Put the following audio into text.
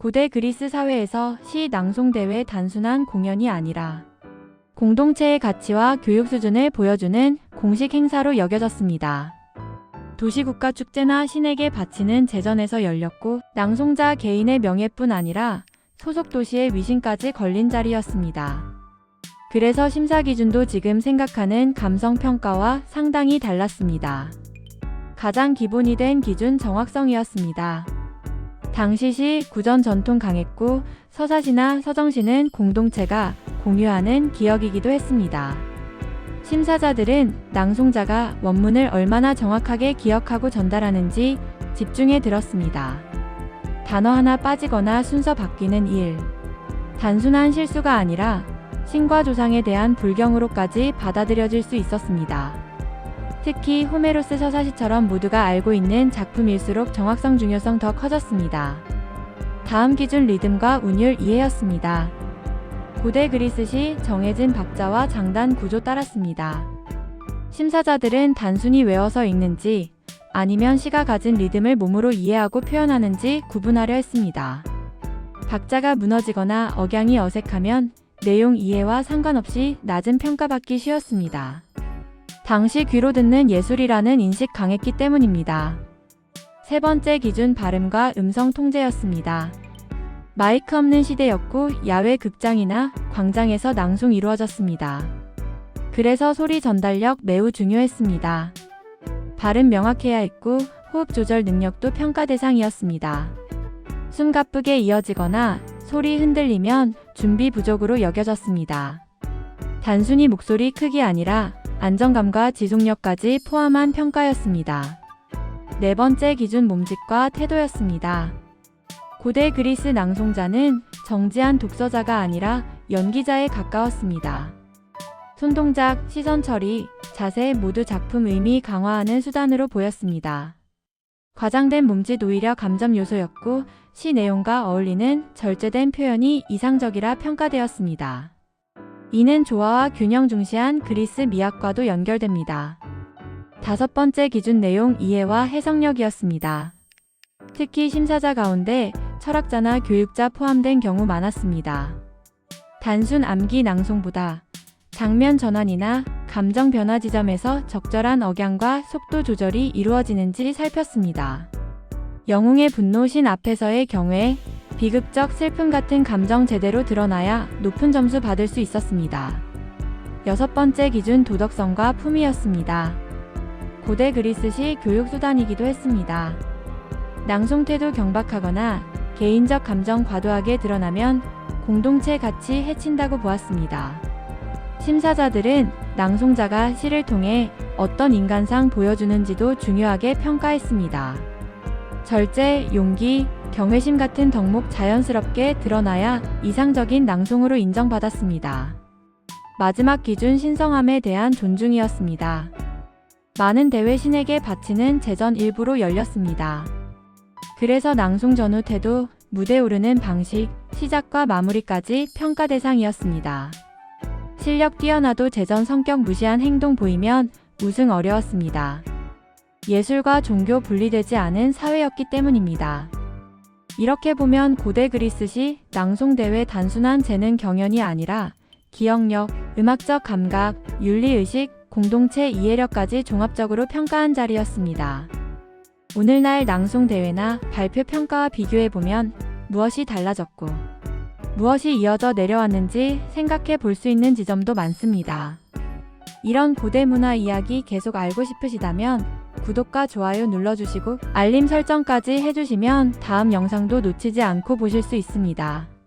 고대 그리스 사회에서 시 낭송대회 단순한 공연이 아니라 공동체의 가치와 교육 수준을 보여주는 공식 행사로 여겨졌습니다. 도시국가 축제나 신에게 바치는 제전에서 열렸고 낭송자 개인의 명예뿐 아니라 소속 도시의 위신까지 걸린 자리였습니다. 그래서 심사 기준도 지금 생각하는 감성 평가와 상당히 달랐습니다. 가장 기본이 된 기준 정확성이었습니다. 당시시 구전 전통 강했고 서사시나 서정시는 공동체가 공유하는 기억이기도 했습니다. 심사자들은 낭송자가 원문을 얼마나 정확하게 기억하고 전달하는지 집중해 들었습니다. 단어 하나 빠지거나 순서 바뀌는 일. 단순한 실수가 아니라 신과 조상에 대한 불경으로까지 받아들여질 수 있었습니다. 특히 호메로스 서사시처럼 모두가 알고 있는 작품일수록 정확성 중요성 더 커졌습니다. 다음 기준 리듬과 운율 이해였습니다. 고대 그리스시 정해진 박자와 장단 구조 따랐습니다. 심사자들은 단순히 외워서 읽는지 아니면 시가 가진 리듬을 몸으로 이해하고 표현하는지 구분하려 했습니다. 박자가 무너지거나 억양이 어색하면 내용 이해와 상관없이 낮은 평가받기 쉬웠습니다. 당시 귀로 듣는 예술이라는 인식 강했기 때문입니다. 세 번째 기준 발음과 음성 통제였습니다. 마이크 없는 시대였고 야외 극장이나 광장에서 낭송 이루어졌습니다. 그래서 소리 전달력 매우 중요했습니다. 발음 명확해야 했고 호흡 조절 능력도 평가 대상이었습니다. 숨 가쁘게 이어지거나 소리 흔들리면 준비 부족으로 여겨졌습니다. 단순히 목소리 크기 아니라 안정감과 지속력까지 포함한 평가였습니다. 네 번째 기준 몸짓과 태도였습니다. 고대 그리스 낭송자는 정지한 독서자가 아니라 연기자에 가까웠습니다. 손동작, 시선 처리, 자세 모두 작품 의미 강화하는 수단으로 보였습니다. 과장된 몸짓 오히려 감점 요소였고 시 내용과 어울리는 절제된 표현이 이상적이라 평가되었습니다. 이는 조화와 균형 중시한 그리스 미학과도 연결됩니다. 다섯 번째 기준 내용 이해와 해석력이었습니다. 특히 심사자 가운데 철학자나 교육자 포함된 경우 많았습니다. 단순 암기 낭송보다 장면 전환이나 감정 변화 지점에서 적절한 억양과 속도 조절이 이루어지는지 살폈습니다. 영웅의 분노신 앞에서의 경우에 비극적 슬픔 같은 감정 제대로 드러나야 높은 점수 받을 수 있었습니다. 여섯 번째 기준 도덕성과 품위였습니다. 고대 그리스시 교육수단이기도 했습니다. 낭송 태도 경박하거나 개인적 감정 과도하게 드러나면 공동체 가치 해친다고 보았습니다. 심사자들은 낭송자가 시를 통해 어떤 인간상 보여주는지도 중요하게 평가했습니다. 절제, 용기, 경외심 같은 덕목 자연스럽게 드러나야 이상적인 낭송으로 인정받았습니다. 마지막 기준 신성함에 대한 존중이었습니다. 많은 대회 신에게 바치는 제전 일부로 열렸습니다. 그래서 낭송 전후 태도, 무대 오르는 방식, 시작과 마무리까지 평가 대상이었습니다. 실력 뛰어나도 제전 성격 무시한 행동 보이면 우승 어려웠습니다. 예술과 종교 분리되지 않은 사회였기 때문입니다. 이렇게 보면 고대 그리스시 낭송대회 단순한 재능 경연이 아니라 기억력, 음악적 감각, 윤리의식, 공동체 이해력까지 종합적으로 평가한 자리였습니다. 오늘날 낭송대회나 발표 평가와 비교해보면 무엇이 달라졌고 무엇이 이어져 내려왔는지 생각해 볼 수 있는 지점도 많습니다. 이런 고대 문화 이야기 계속 알고 싶으시다면 구독과 좋아요 눌러주시고 알림 설정까지 해주시면 다음 영상도 놓치지 않고 보실 수 있습니다.